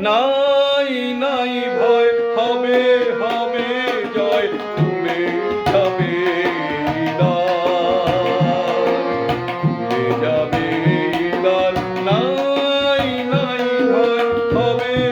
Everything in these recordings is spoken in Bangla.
নাই নাই ভয় হবে হবে জয় তুলে যাবে যাবে নাই নাই ভয় হবে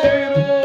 Cheiro